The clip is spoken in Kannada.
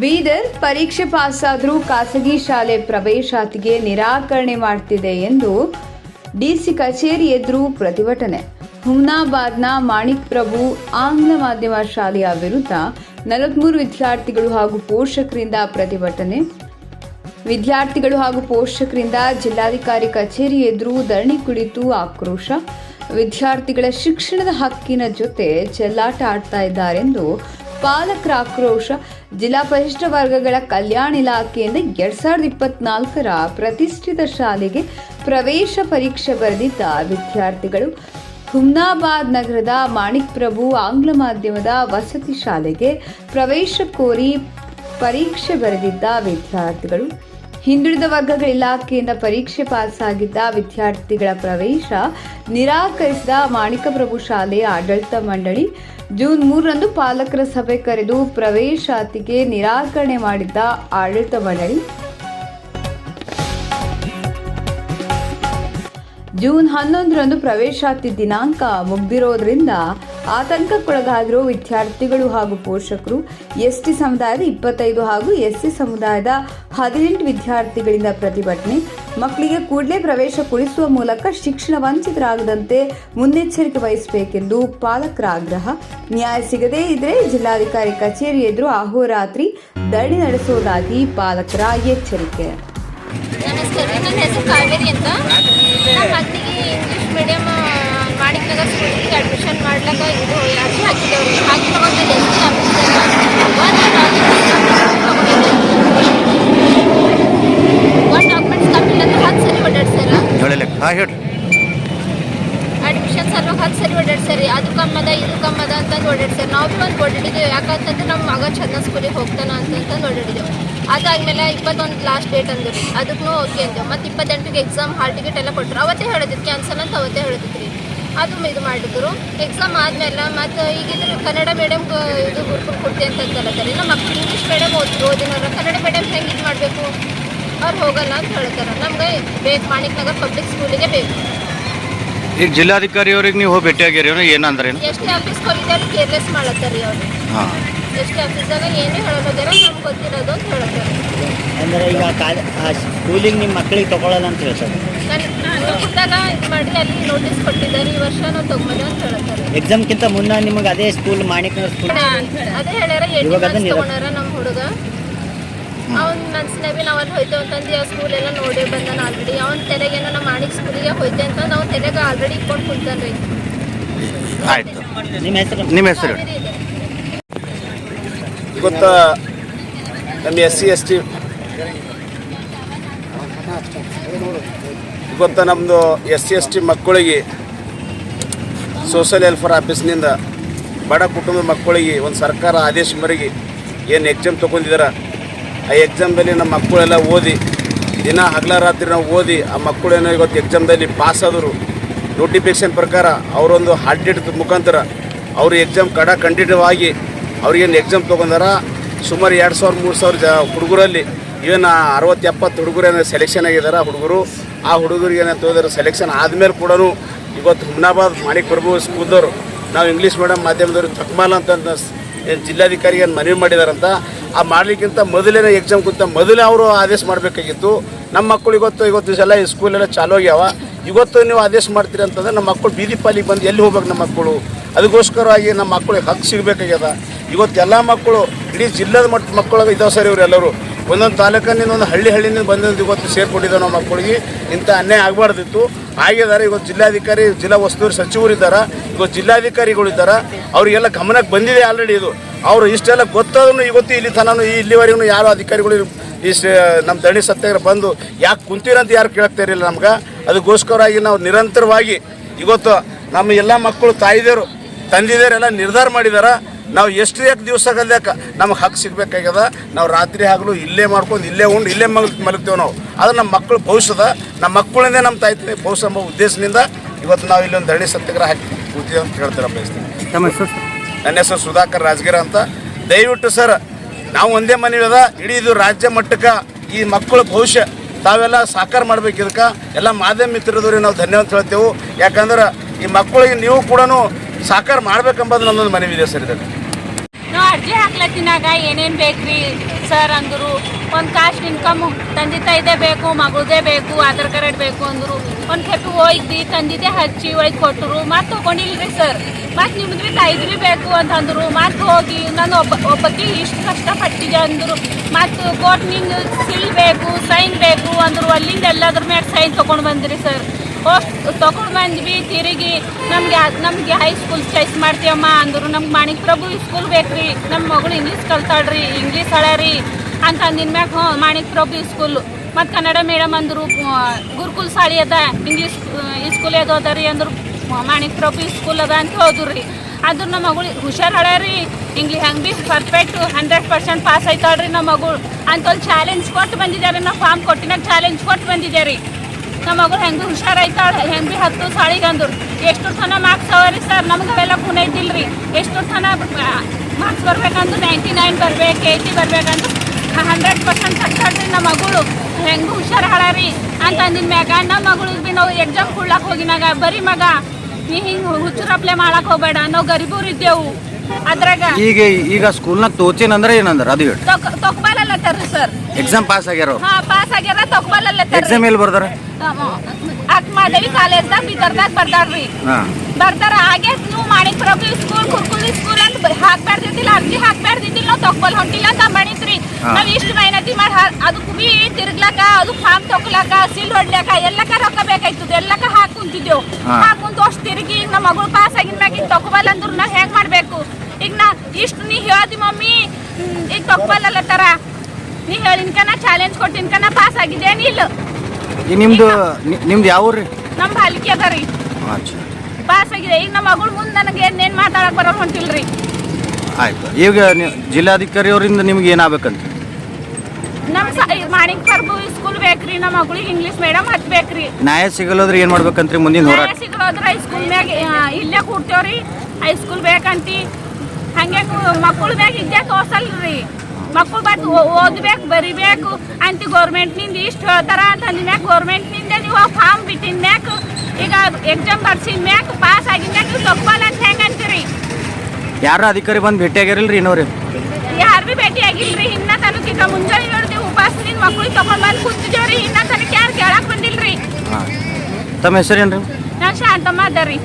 ಬೀದರ್ ಪರೀಕ್ಷೆ ಪಾಸಾದರೂ ಖಾಸಗಿ ಶಾಲೆ ಪ್ರವೇಶಾತಿಗೆ ನಿರಾಕರಣೆ ಮಾಡ್ತಿದೆ ಎಂದು ಡಿಸಿ ಕಚೇರಿ ಎದುರು ಪ್ರತಿಭಟನೆ. ಹುಮ್ನಾಬಾದ್ನ ಮಾಣಿಕ್ ಪ್ರಭು ಆಂಗ್ಲ ಮಾಧ್ಯಮ ಶಾಲೆಯ ವಿರುದ್ಧ ನಲವತ್ಮೂರು ವಿದ್ಯಾರ್ಥಿಗಳು ಹಾಗೂ ಪೋಷಕರಿಂದ ಪ್ರತಿಭಟನೆ. ವಿದ್ಯಾರ್ಥಿಗಳು ಹಾಗೂ ಪೋಷಕರಿಂದ ಜಿಲ್ಲಾಧಿಕಾರಿ ಕಚೇರಿ ಎದುರು ಧರಣಿ ಕುಳಿತು ಆಕ್ರೋಶ. ವಿದ್ಯಾರ್ಥಿಗಳ ಶಿಕ್ಷಣದ ಹಕ್ಕಿನ ಜೊತೆ ಚೆಲ್ಲಾಟ ಆಡ್ತಾ ಇದ್ದಾರೆಂದು ಪಾಲಕರ ಆಕ್ರೋಶ ಜಿಲ್ಲಾ ಪರಿಶಿಷ್ಟ ವರ್ಗಗಳ ಕಲ್ಯಾಣ ಇಲಾಖೆಯಿಂದ ಎರಡ್ ಸಾವಿರದ ಇಪ್ಪತ್ನಾಲ್ಕರ ಪ್ರತಿಷ್ಠಿತ ಶಾಲೆಗೆ ಪ್ರವೇಶ ಪರೀಕ್ಷೆ ಬರೆದಿದ್ದ ವಿದ್ಯಾರ್ಥಿಗಳು ಹುಮ್ನಾಬಾದ್ ನಗರದ ಮಾಣಿಕ್ ಪ್ರಭು ಆಂಗ್ಲ ಮಾಧ್ಯಮದ ವಸತಿ ಶಾಲೆಗೆ ಪ್ರವೇಶ ಕೋರಿ ಪರೀಕ್ಷೆ ಬರೆದಿದ್ದ ವಿದ್ಯಾರ್ಥಿಗಳು. ಹಿಂದುಳಿದ ವರ್ಗಗಳ ಇಲಾಖೆಯಿಂದ ಪರೀಕ್ಷೆ ಪಾಸಾಗಿದ್ದ ವಿದ್ಯಾರ್ಥಿಗಳ ಪ್ರವೇಶ ನಿರಾಕರಿಸಿದ ಮಾಣಿಕಪ್ರಭು ಶಾಲೆಯ ಆಡಳಿತ ಮಂಡಳಿ ಜೂನ್ ಮೂರರಂದು ಪಾಲಕರ ಸಭೆ ಕರೆದು ಪ್ರವೇಶಾತಿಗೆ ನಿರಾಕರಣೆ ಮಾಡಿದ್ದ ಆಡಳಿತ ಮಂಡಳಿ. ಜೂನ್ ಹನ್ನೊಂದರಂದು ಪ್ರವೇಶಾತಿ ದಿನಾಂಕ ಮುಗ್ದಿರೋದ್ರಿಂದ ಆತಂಕಕ್ಕೊಳಗಾಗಿರೋ ವಿದ್ಯಾರ್ಥಿಗಳು ಹಾಗೂ ಪೋಷಕರು, ಎಸ್ಟಿ ಸಮುದಾಯದ ಇಪ್ಪತ್ತೈದು ಹಾಗೂ ಎಸ್ಸಿ ಸಮುದಾಯದ ಹದಿನೆಂಟು ವಿದ್ಯಾರ್ಥಿಗಳಿಂದ ಪ್ರತಿಭಟನೆ ಮಕ್ಕಳಿಗೆ ಕೂಡಲೇ ಪ್ರವೇಶ ಕೊಡಿಸುವ ಮೂಲಕ ಶಿಕ್ಷಣ ವಂಚಿತರಾಗದಂತೆ ಮುನ್ನೆಚ್ಚರಿಕೆ ವಹಿಸಬೇಕೆಂದು ಪಾಲಕರ ಆಗ್ರಹ. ನ್ಯಾಯ ಸಿಗದೇ ಇದ್ರೆ ಜಿಲ್ಲಾಧಿಕಾರಿ ಕಚೇರಿ ಎದುರು ಅಹೋರಾತ್ರಿ ಧರಣಿ ನಡೆಸುವುದಾಗಿ ಪಾಲಕರ ಎಚ್ಚರಿಕೆ. ನನ್ನ ಹೆಸರು ಅಡ್ಮಿಷನ್ ಮಾಡ್ಲಿಕ್ಕೆ ಇದು ಒಂದು ಡಾಕ್ಯುಮೆಂಟ್ಸ್ ಕಂಪ್ಲೀಟ್ ಅಂದ್ರೆ ಹತ್ತು ಸರಿ ಓಡಾಡ್ಸಾರ ಹೇಳಲೆ ಹಾಂ ಹೇಳ್ರಿ. ಅಡ್ಮಿಷನ್ ಸಲುವಾಗಿ ಹತ್ತು ಸರಿ ಓಡಾಡ್ಸರಿ ಅದು ಕಮ್ಮದ, ಇದು ಕಮ್ಮದ ಅಂತಂದು ಸರ್. ನಾವು ಭೀ ಒಂದು ಓಡಾಡಿದ್ದೇವೆ ಯಾಕಂತಂದ್ರೆ ನಮ್ಮ ಮಗ ಚಂದ ಸ್ಕೂಲಿಗೆ ಹೋಗ್ತಾನ ಅಂತಂತಂದು ಓಡಾಡಿದ್ದೇವೆ ಅದಾದ್ಮೇಲೆ ಇಪ್ಪತ್ತೊಂದು ಲಾಸ್ಟ್ ಡೇಟ್ ಅಂದ್ರೆ. ಅದಕ್ಕೂ ಓಕೆ ಅಂದೇವು ಮತ್ತು ಇಪ್ಪತ್ತೆಂಟಿಗೆ ಎಕ್ಸಾಮ್ ಹಾಲ್ ಟಿಕೆಟ್ ಎಲ್ಲ ಕೊಟ್ಟರು ಅವತ್ತೇ ಹೇಳಿದ್ರು ಕ್ಯಾನ್ಸಲ್ ಅಂತ ಅವತ್ತೇ ಹೇಳಿದ್ರಿ ಅದು ಇದು ಮಾಡಿದ್ರು. ಎಕ್ಸಾಮ್ ಆದಮೇಲೆ ಮತ್ತು ಈಗಿದ್ರು ಕನ್ನಡ ಮೀಡಿಯಮ್ ಇದು ಗುರುಕುಲ್ ಕೊಡ್ತೀವಿ ಅಂತ ನಮ್ಮ ಮಕ್ಕಳು ಇಂಗ್ಲೀಷ್ ಮೇಡಮ್ ಓದಿದ್ರು ಓದಿನವ್ರು ಕನ್ನಡ ಮೀಡಿಯಮ್ ಹೆಂಗೆ ಇದು ಮಾಡಬೇಕು? ಅವ್ರು ಹೋಗಲ್ಲ ಅಂತ ಹೇಳ್ತಾರೆ. ನಮ್ಗೆ ಬೇಕು ಮಾಣಿಕ್ ನಗರ್ ಪಬ್ಲಿಕ್ ಸ್ಕೂಲಿಗೆ ಬೇಕು. ಈಗ ಜಿಲ್ಲಾಧಿಕಾರಿ ಅವ್ರಿಗೆ ನೀವು ಹೋಗಿ ಭೇಟಿ ಏನೋ ಏನಂದ್ರೆ ಎಷ್ಟೇ ಆಫೀಸ್ ಹೋಗಿದ್ದಾರೆ ಕೇರ್ಲೆಸ್ ಮಾಡತ್ತಾರೆ ರೀ ಅವ್ರು. ಹಾಂ. ಎಷ್ಟೇ ಆಫೀಸ್ದಾಗ ಏನೇ ಹೇಳೋದಾರ ನಮ್ಗೆ ಗೊತ್ತಿರೋದು ಅಂತ ಹೇಳ್ತಾರೆ. ಅಂದ್ರೆ ಈಗ ಕಾಲ ಆ ಸ್ಕೂಲಿಗೆ ನಿಮ್ಮ ಮಕ್ಕಳಿಗೆ ತಗೊಳ್ಳಲ್ಲ ಅಂತ ಹೇಳ್ತಾರೆ. ನಾನು ಹುಟ್ಟಾಗ ಇದು ಮಾಡಿ ಅಲ್ಲಿ ನೋಟಿಸ್ ಕೊಟ್ಟಿದ್ದಾರೆ ಈ ವರ್ಷ ನಾವು ತಗೊಂಬಂದು ಅಂತ ಹೇಳ್ತಾರೆ. ಎಕ್ಸಾಮ್ಗಿಂತ ಮುನ್ನ ನಿಮಗೆ ಅದೇ ಸ್ಕೂಲ್ ಮಾಣಿಕ್ನಗರ್ ಸ್ಕೂಲ್ ಅದೇ ಹೇಳ್ಯಾರ ಇವಾಗ ಅದನ್ನ ಇರ- ತಗೊಂಡಾರ ನಮ್ಮ ಹುಡುಗ. ಅವ್ನ ಮನ್ಸಿನಾಗ ಭೀ ನಾವು ಅಲ್ಲಿ ಹೋಯ್ತೇವೆ ಅಂತಂದು ಆ ಸ್ಕೂಲ್ ಎಲ್ಲ ನೋಡಿ ಬಂದಾನ ಆಲ್ರೆಡಿ ಅವ್ನ ತೆರೆಗೆ ನಮ್ಮ ಮಾಡಿಕ್ ಸ್ಕೂಲಿಗೆ ಹೋಯ್ತೆ ಅಂತ ನಾವು ತೆರೆಗೆ ಆಲ್ರೆಡಿ ಇಟ್ಕೊಂಡು ಕುಂತಾನೆ ರೀ ಆಯ್ತು. ನಿಮ್ಮ ಹೆಸರು? ನಿಮ್ಮ ಹೆಸರು? ಇವತ್ತು ನಮ್ಮ ಎಸ್ ಸಿ ಎಸ್ ಟಿ ಇವತ್ತು ನಮ್ಮದು ಎಸ್ ಸಿ ಎಸ್ ಟಿ ಮಕ್ಕಳಿಗೆ ಸೋಷಿಯಲ್ ವೆಲ್ಫೇರ್ ಆಫೀಸ್ನಿಂದ ಬಡ ಕುಟುಂಬದ ಮಕ್ಕಳಿಗೆ ಒಂದು ಸರ್ಕಾರ ಆದೇಶ ಮೇರೆಗೆ ಏನು ಎಕ್ಸಾಮ್ ತೊಗೊಂಡಿದ್ದಾರೆ ಆ ಎಕ್ಸಾಮ್ದಲ್ಲಿ ನಮ್ಮ ಮಕ್ಕಳೆಲ್ಲ ಓದಿ, ದಿನ ಹಗಲ ರಾತ್ರಿ ನಾವು ಓದಿ, ಆ ಮಕ್ಕಳೇನೋ ಇವತ್ತು ಎಕ್ಸಾಮ್ದಲ್ಲಿ ಪಾಸ್ ಆದರು ನೋಟಿಫಿಕೇಶನ್ ಪ್ರಕಾರ ಅವರೊಂದು ಹಾಲ್ ಡೇಟ್ ಮುಖಾಂತರ ಅವರು ಎಕ್ಸಾಮ್ ಕಡ ಕಂಟಿನ್ಯೂ ಆಗಿ ಅವ್ರಿಗೇನು ಎಕ್ಸಾಮ್ ತೊಗೊಂಡಾರ, ಸುಮಾರು ಎರಡು ಸಾವಿರ, ಮೂರು ಸಾವಿರ ಜ ಹುಡುಗರಲ್ಲಿ ಇವನ್ ಅರವತ್ತು ಎಪ್ಪತ್ತು ಹುಡುಗರೇನ ಸೆಲೆಕ್ಷನ್ ಆಗಿದ್ದಾರೆ ಹುಡುಗರು, ಆ ಹುಡುಗರಿಗೆ ಏನಂತ ಹೇಳಿದ್ರೆ ಸೆಲೆಕ್ಷನ್ ಆದಮೇಲೆ ಕೂಡ ಇವತ್ತು ಹುಮ್ನಾಬಾದ್ ಮಾಣಿಕ್ ಪ್ರಭು ಸ್ಕೂಲ್ದವರು, ನಾವು ಇಂಗ್ಲೀಷ್ ಮೀಡಿಯಮ್ ಮಾಧ್ಯಮದವ್ರಿಗೆ ತಕ್ಮಾಲ್ ಅಂತ ಜಿಲ್ಲಾಧಿಕಾರಿಗೆ ಮನವಿ ಮಾಡಿದಾರಂತ ಆ ಮಾಡಲಿಕ್ಕಿಂತ ಮೊದಲೇನೆ ಎಕ್ಸಾಮ್ ಕುಂತ ಮೊದಲೇ ಅವರು ಆದೇಶ ಮಾಡಬೇಕಾಗಿತ್ತು. ನಮ್ಮ ಮಕ್ಕಳು ಇವತ್ತು ಇವತ್ತು ಎಲ್ಲ ಈ ಸ್ಕೂಲೆಲ್ಲ ಚಾಲು ಆಗ್ಯಾವ. ಇವತ್ತು ನೀವು ಆದೇಶ ಮಾಡ್ತೀರಿ ಅಂತಂದ್ರೆ ನಮ್ಮ ಮಕ್ಕಳು ಬೀದಿ ಪಾಲಿಗೆ ಬಂದು ಎಲ್ಲಿ ಹೋಗ್ಬೇಕು ನಮ್ಮ ಮಕ್ಕಳು? ಅದಕ್ಕೋಸ್ಕರವಾಗಿ ನಮ್ಮ ಮಕ್ಕಳಿಗೆ ಹಕ್ಕು ಸಿಗಬೇಕಾಗ್ಯದ. ಇವತ್ತು ಎಲ್ಲ ಮಕ್ಕಳು, ಇಡೀ ಜಿಲ್ಲಾದ ಮಟ್ಟ ಮಕ್ಕಳು ಇದಾವೆ ಸರ್ ಇವರೆಲ್ಲರೂ. ಒಂದೊಂದು ತಾಲೂಕಿನಿಂದ ಒಂದು ಹಳ್ಳಿ ಹಳ್ಳಿನಿಂದ ಬಂದಿದ್ದು ಇವತ್ತು ಸೇರ್ಕೊಂಡಿದ್ದಾವೆ ನಮ್ಮ ಮಕ್ಕಳಿಗೆ. ಇಂಥ ಅನ್ಯಾಯ ಆಗಬಾರ್ದಿತ್ತು. ಆಗಿದ್ದಾರೆ ಇವತ್ತು ಜಿಲ್ಲಾಧಿಕಾರಿ, ಜಿಲ್ಲಾ ಉಸ್ತುವಾರಿ ಸಚಿವರು ಇದ್ದಾರೆ. ಇವತ್ತು ಜಿಲ್ಲಾಧಿಕಾರಿಗಳು ಇದ್ದಾರೆ. ಅವರಿಗೆಲ್ಲ ಗಮನಕ್ಕೆ ಬಂದಿದೆ ಆಲ್ರೆಡಿ ಇದು. ಅವರು ಇಷ್ಟೆಲ್ಲ ಗೊತ್ತಾದ್ರೂ ಇವತ್ತು ಇಲ್ಲಿ ತನೂ ಇಲ್ಲಿವರೆಗೂ ಯಾರು ಅಧಿಕಾರಿಗಳು ಈ ನಮ್ಮ ದಣಿ ಸತ್ಯಾಗ್ರಹ ಬಂದು ಯಾಕೆ ಕುಂತೀರಂತ ಯಾರು ಕೇಳ್ತಾ ಇರಲಿಲ್ಲ ನಮ್ಗೆ. ಅದಕ್ಕೋಸ್ಕರವಾಗಿ ನಾವು ನಿರಂತರವಾಗಿ ಇವತ್ತು ನಮ್ಮ ಎಲ್ಲ ಮಕ್ಕಳು ತಾಯಿದೇರು, ತಂದಿದೇರೆಲ್ಲ ನಿರ್ಧಾರ ಮಾಡಿದಾರ. ನಾವು ಎಷ್ಟು ಯಾಕೆ ದಿವಸ ಕಲ್ಯಾಕ ನಮಗೆ ಹಕ್ಕು ಸಿಗ್ಬೇಕಾಗ್ಯದ. ನಾವು ರಾತ್ರಿ ಹಗಲು ಇಲ್ಲೇ ಮಾಡ್ಕೊಂಡು ಇಲ್ಲೇ ಉಂಡು ಇಲ್ಲೇ ಮಲ್ ಮಲಗ್ತೇವೆ ನಾವು. ಅದು ನಮ್ಮ ಮಕ್ಕಳು ಭವಿಷ್ಯದ ನಮ್ಮ ಮಕ್ಕಳಿಂದ ನಮ್ಮ ತಾಯಿ ತಂದೆ ಭವಿಷ್ಯ ಎಂಬ ಉದ್ದೇಶದಿಂದ ಇವತ್ತು ನಾವು ಇಲ್ಲೊಂದು ಧರಣಿ ಸತ್ಯಾಗ್ರಹ ಹಾಕಿ ಕೂತೀವಿ ಅಂತ ಹೇಳ್ತಾರೆ ಬಯಸ್ತೀನಿ ನನ್ನ ಹೆಸರು ಸುಧಾಕರ್ ರಾಜಗಿರ ಅಂತ. ದಯವಿಟ್ಟು ಸರ್ ನಾವು ಒಂದೇ ಮನೆ ಅದ ಇಡೀ ಇದು ರಾಜ್ಯ ಮಟ್ಟಕ್ಕೆ ಈ ಮಕ್ಕಳ ಭವಿಷ್ಯ ತಾವೆಲ್ಲ ಸಾಕಾರ ಮಾಡ್ಬೇಕು ಇದಕ್ಕೆ. ಎಲ್ಲ ಮಾಧ್ಯಮ ಮಿತ್ರದವ್ರಿಗೆ ನಾವು ಧನ್ಯವಾದ ಹೇಳ್ತೇವೆ. ಯಾಕಂದ್ರೆ ಈ ಮಕ್ಕಳಿಗೆ ನೀವು ಕೂಡ ಸಾಕಾರ ಮಾಡ್ಬೇಕೆಂಬುದು ನನ್ನೊಂದು ಮನವಿ ಇದೆ ಸರ್ ಇದಕ್ಕೆ. ನಾವು ಅರ್ಜಿ ಹಾಕ್ಲತ್ತಿನಾಗ ಏನೇನು ಬೇಕ್ರಿ? ಸರ್ ಅಂದರು, ಒಂದು ಕಾಸ್ಟ್ ಇನ್ಕಮ್ ತಂದೆ ತಾಯಿದೇ ಬೇಕು, ಮಗುದೇ ಬೇಕು, ಆಧಾರ್ ಕಾರ್ಡ್ ಬೇಕು ಅಂದರು. ಒಂದು ಕೆಪ್ಪು ಒಯ್ದು ತಂದಿದ್ದೆ ಹಚ್ಚಿ, ಒಯ್ದು ಕೊಟ್ಟರು ಮತ್ತು ತೊಗೊಂಡಿಲ್ರಿ ಸರ್ ಮತ್ತು ನಿಮ್ದು ಬಿ ಐದ್ರಿ ಬೇಕು ಅಂತ ಅಂದರು. ಮತ್ತೆ ಹೋಗಿ ನಾನು ಒಬ್ಬ ಒಬ್ಬಕ್ಕೆ ಇಷ್ಟು ಕಷ್ಟಪಟ್ಟಿದೆ ಅಂದರು. ಮತ್ತು ಕೋರ್ಟ್ ನಿಂದು ಸಿಲ್ ಬೇಕು ಸೈನ್ ಬೇಕು ಅಂದರು. ಅಲ್ಲಿಂದ ಎಲ್ಲದ್ರ ಮ್ಯಾಗ ಸೈನ್ ತೊಗೊಂಡು ಬಂದ್ರಿ ಸರ್ ಹೋಗಿ ತೊಗೊಂಡು ಬಂದ್ವಿ, ತಿರುಗಿ ನಮಗೆ ನಮಗೆ ಹೈಸ್ಕೂಲ್ ಚಾಯ್ಸ್ ಮಾಡ್ತೀವಮ್ಮ ಅಂದರು. ನಮ್ಗೆ ಮಾಣಿಕ್ ಪ್ರಭು ಸ್ಕೂಲ್ ಬೇಕ್ರಿ. ನಮ್ಮ ಮಗಳು ಇಂಗ್ಲೀಷ್ ಕಲ್ತಾಳ್ರಿ ಇಂಗ್ಲೀಷ್ ಹಳ್ಯಾರಿ ಅಂತ ಅಂದಿನ ಮ್ಯಾಗ ಹ್ಞೂ ಮಾಣಿಕ್ ಪ್ರಭು ಸ್ಕೂಲ್ ಮತ್ತು ಕನ್ನಡ ಮೇಡಮ್ ಅಂದರು ಗುರುಕುಲ್ ಸಾಳಿ ಅದ ಇಂಗ್ಲೀಷ್ ಸ್ಕೂಲ್ ಅದು ಅದ ರೀ ಅಂದರು ಮಾಣಿಕ್ ಪ್ರಭು ಸ್ಕೂಲ್ ಅದ ಅಂತ ಹೋದ್ರು. ರೀ ಆದ್ರೂ ನಮ್ಮ ಮಗಳು ಹುಷಾರು ಹಳ್ಯಾರಿ. ಹಿಂಗೆ ಹೆಂಗೆ be perfect hundred percent pass ಆಯ್ತಾಳ್ರಿ ನಮ್ಮ ಮಗಳು. ಅಂತ ಒಂದು ಚಾಲೆಂಜ್ ಕೊಟ್ಟು ಬಂದಿದ್ದಾರೆ ನಾವು ಫಾರ್ಮ್ ಕೊಟ್ಟಿನಾಗ ಚಾಲೆಂಜ್ ಕೊಟ್ಟು ಬಂದಿದ್ದಾರೆ ನಮ್ಮ ಮಗಳು ಹೆಂಗೆ ಹುಷಾರಾಯ್ತಾಳೆ ಹೆಂಗೆ ಭೀ ಹತ್ತು ಸಾಳಿಗೆ ಅಂದರು ಎಷ್ಟು ತನ ಮಾರ್ಕ್ಸ್ ಅವರಿ ಸರ್ ನಮ್ಗೆ ಅವೆಲ್ಲ ಖುನ ರೀ ಎಷ್ಟು ತನ ಮಾರ್ಕ್ಸ್ ಬರ್ಬೇಕಂದ್ರೆ ನೈಂಟಿ ನೈನ್ ಬರ್ಬೇಕು ಏಯ್ಟಿ ಬರ್ಬೇಕಂದ್ರೆ ಹಂಡ್ರೆಡ್ ಪರ್ಸೆಂಟ್ ಹಚ್ಚಾಡ್ರಿ ನಮ್ಮ ಮಗಳು. ಹೆಂಗೆ ಹುಷಾರು ಹಾಳಾರಿ. ಅಂತ ಅಂದಿನ ಮ್ಯಾಗ ನಮ್ಮ ಮಗಳು ಭೀ ನಾವು ಎಕ್ಸಾಮ್ ಕೊಡ್ಲಾಕ್ ಹೋಗಿನಾಗ ಬರೀ ಮಗ ನೀ ಹಿಂಗೆ ಹುಚ್ಚುರಪ್ಲೆ ಮಾಡಕ್ ಹೋಗಬೇಡ ನಾವು ಗರೀಬರು ಇದ್ದೇವು. ಅದ್ರಾಗ ಈಗ ಈಗ ಸ್ಕೂಲ್ನಾಗ ತೋಚೇನ್ ಏನಂದ್ರೆ? ಅದು ಹೇಳಿ. ತೊಕ್ ತೊಕ್ಬಾಲಲ್ಲ ಸರ್ ಎಕ್ಸಾಮ್ ಪಾಸ್ ಆಗ್ಯಾರ ಹಾ ಪಾಸ್ ಆಗ್ಯಾರ ತೊಕ್ಬಾಲಲ್ಲ ಎಕ್ಸಾಮ್ ಎಲ್ಲಿ ಬರ್ದಾರ? ಅಕ್ಮಾದೇವಿ ಕಾಲೇಜ್ದಾಗ ಬಿದರ್ದಾಗ ಬರ್ದಾರ್ರಿ. ಬರ್ತಾರ ಹಾಗೆ ನೀವು ಮಾಡಿ ಪ್ರಭು ಸ್ಕೂಲ್ ಕುರ್ಕುಲಿ ಸ್ಕೂಲ್ ಅಂತ ಹಾಕ್ಬಾರ್ದಿದ್ದಿಲ್ಲ ಅರ್ಜಿ ಹಾಕ್ಬಾರ್ದಿದ್ದಿಲ್ಲ ನಾವು ತಗೊಬಲ್ ಹೊಂಟಿಲ್ಲ ಅಂತ ಮಾಡಿದ್ರಿ. ನಾವು ಇಷ್ಟು ಮೆಹನತಿ ಮಾಡಿ ಅದಕ್ಕೂ ಬಿ ತಿರ್ಗ್ಲಾಕ ಅದು ಫಾರ್ಮ್ ತೊಗೊಲಾಕ ಸಿಲ್ ಹೊಡ್ಲಾಕ ಎಲ್ಲಕ್ಕ ರೊಕ್ಕ ಬೇಕಾಯ್ತದ ಎಲ್ಲಕ್ಕ ಹಾಕ್ ಹಾಕೊಂತ. ಅಷ್ಟು ತಿರುಗಿ ನಮ್ಮ ಮಗಳು ಪಾಸ್ ಆಗಿನ ಮ್ಯಾಗ ತಗೊಬಲ್ ಅಂದ್ರು ನಾ ಹೆಂಗ್ ಮಾಡ್ಬೇಕು? ಈಗ ನಾ ಇಷ್ಟು ನೀ ಹೇಳ್ದಿ ಮಮ್ಮಿ ಈಗ ತಗೊಬಲ್ಲಲ್ಲ ತರ. ನೀ ಹೇಳಿನ್ಕನ ಚಾಲೆಂಜ್ ಕೊಟ್ಟಿನ್ಕನ ಪಾಸ್ ಆಗಿದ್ದೇನು ಇಲ್ಲ? ನಿಮ್ದು ನಿಮ್ದು ಯಾವ ಊರ್ರಿ ನಮ್ಮ ಬಾಲಿಕೆ ಅದ ರೀ ಪಾಸ್ ಆಗಿದೆ. ಈಗ ನಮ್ಮ ಮಗಳು ಮುಂದೆ ನನಗೆ ಏನೇನು ಮಾತಾಡಕ್ ಬರೋದು ಹೊಂಟಿಲ್ರಿ ಆಯ್ತು. ಈಗ ಜಿಲ್ಲಾಧಿಕಾರಿ ಅವರಿಂದ ನಿಮ್ಗೆ ಏನಾಗಬೇಕಂತ? ನಮ್ಮ ಮಾಣಿಕ್ ಪ್ರಭು ಸ್ಕೂಲ್ ಬೇಕ್ರಿ ನಮ್ಮ ಮಗಳಿಗೆ ಇಂಗ್ಲೀಷ್ ಮೇಡಮ್ ಹಚ್ಬೇಕ್ರಿ ನ್ಯಾಯ ಸಿಗಲ್ಲೋದ್ರೆ ಏನು ಮಾಡ್ಬೇಕಂತ್ರಿ ಮುಂದಿನ ಹೋರಾಟ? ನ್ಯಾಯ ಸಿಗೋದ್ರ ಹೈಸ್ಕೂಲ್ ಮ್ಯಾಗ ಇಲ್ಲೇ ಕೂಡ್ತೇವ್ರಿ ಹೈಸ್ಕೂಲ್ ಬೇಕಂತಿ. ಹಂಗೆ ಮಕ್ಕಳು ಮ್ಯಾಗ ಇದ್ದೇ ತೋರ್ಸಲ್ರಿ. ಮಕ್ಕಳು ಬಂದು ಓದ್ಬೇಕು ಬರಿಬೇಕು. ಅಂತ ಗೌರ್ಮೆಂಟ್ನಿಂದ ಇಷ್ಟು ಹೇಳ್ತಾರ ಅಂತ ಅಂದ್ಮ್ಯಾಗ ಗೌರ್ಮೆಂಟ್ನಿಂದ ನೀವು ಫಾರ್ಮ್ ಬಿಟ್ಟಿನ ಮ್ಯಾಗ ಈಗ ಎಕ್ಸಾಮ್ ಬರ್ಸಿದ ಮ್ಯಾಕ್ ಪಾಸ್ ಆಗಿದ ಮ್ಯಾಗ ನೀವು ಅಂತ ಹೆಂಗೆ ಅಂತೀರಿ? ಯಾರು ಅಧಿಕಾರಿ ಬಂದು ಭೇಟಿ ಆಗ್ಯಾರಿಲ್ರಿ ಇನ್ನೋರಿ ಯಾರು ಬಿ ಭೇಟಿ ಆಗಿಲ್ರಿ ಇನ್ನ ತನಕ ಈಗ ಮುಂಜಾನೆ ಹೇಳ್ತೀವಿ ಉಪಾಸದಿಂದ ಮಕ್ಳಿಗೆ ತಗೊಂಡ್ ಬಂದು ಕುಂತಿದ್ದೇವ್ರಿ. ಇನ್ನ ತನಕ ಯಾರು ಕೇಳಕ್ ಬಂದಿಲ್ರಿ? ತಮ್ಮ ಹೆಸರೇನ್ರಿ? ರೀ ನಾ ಶಾಂತಮ್ಮ ರೀ